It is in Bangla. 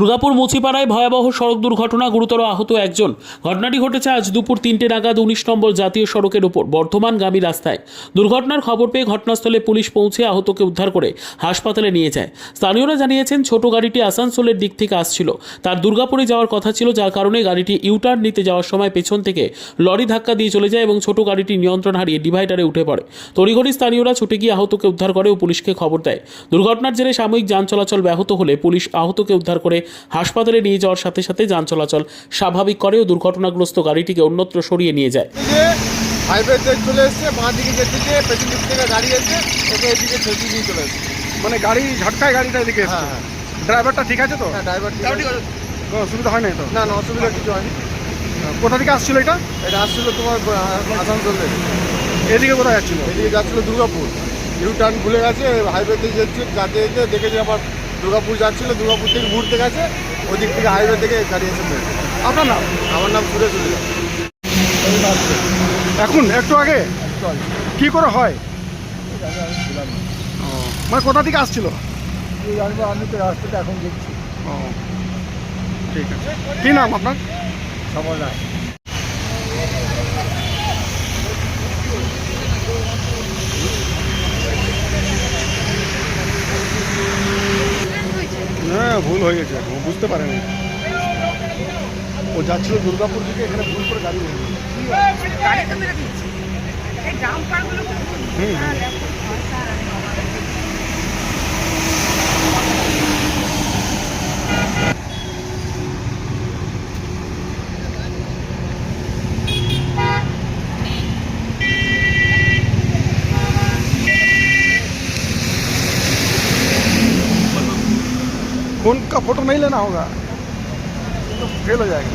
দুর্গাপুর মুচিপাড়ায় ভয়াবহ সড়ক দুর্ঘটনা, গুরুতর আহত একজন। ঘটনাটি ঘটেছে আজ দুপুর তিনটে নাগাদ উনিশ নম্বর জাতীয় সড়কের ওপর বর্ধমানগামী রাস্তায়। দুর্ঘটনার খবর পেয়ে ঘটনাস্থলে পুলিশ পৌঁছে আহতকে উদ্ধার করে হাসপাতালে নিয়ে যায়। স্থানীয়রা জানিয়েছেন, ছোট গাড়িটি আসানসোলের দিক থেকে আসছিল। তার দুর্গাপুরে যাওয়ার কথা ছিল, যার কারণে গাড়িটি ইউটার্ন নিতে যাওয়ার সময় পেছন থেকে লরি ধাক্কা দিয়ে চলে যায় এবং ছোট গাড়িটি নিয়ন্ত্রণ হারিয়ে ডিভাইডারে উঠে পড়ে। তড়িঘড়ি স্থানীয়রা ছুটে গিয়ে আহতকে উদ্ধার করে ও পুলিশকে খবর দেয়। দুর্ঘটনার জেরে সাময়িক যান চলাচল ব্যাহত হলে পুলিশ আহতকে উদ্ধার করে হাসপাতালে নিয়ে যাওয়ার সাথে সাথে যান চলাচল স্বাভাবিক করে ও দুর্ঘটনাগ্রস্ত গাড়িটিকে অন্যত্র সরিয়ে নিয়ে যায়। হাইওয়ে চলে এসছে বাঁ দিকে যেদিকে পেছন দিক থেকে গাড়ি এসে ওকে এদিকে চলে এসছে। মানে গাড়ি ঝটকায় গাড়িটা এদিকে হ্যাঁ হ্যাঁ। ড্রাইভারটা ঠিক আছে তো? হ্যাঁ ড্রাইভার ঠিক আছে। কোনো অসুবিধা হয় নাই তো? না না অসুবিধা কিছু হয়নি। কোথা থেকে আসছিল এটা? এটা আসছিল তোমার আসানসোল থেকে। এদিকে কোথায় যাচ্ছিল? এদিকে যাচ্ছিল দুর্গাপুর। ইউ টার্ন ভুলে গেছে হাইওয়েতে যাচ্ছে যাতে যেতে দেখেছি আবার দুর্গাপুর যাচ্ছিল দুর্গাপুর থেকে ঘুরতে গেছে ওদিক থেকে হাইওয়ে থেকে গাড়ি এসে মেরেছে। আপনার নাম? আমার নাম সুরেশ এখন একটু আগে? কি করে হয়? মানে কোথা থেকে আসছিল? আমি তো রাস্তাটা এখন দেখছি। ও ঠিক আছে। কি নাম আপনার? সময় না হ্যাঁ ভুল হয়ে গেছে ও বুঝতে পারেনি। ও যাচ্ছিল দুর্গাপুর থেকে এখানে ভুল করে গাড়ি হয়ে হুম, হুম। खून का फ़ोटो नहीं लेना होगा तो फेल हो जाएगा।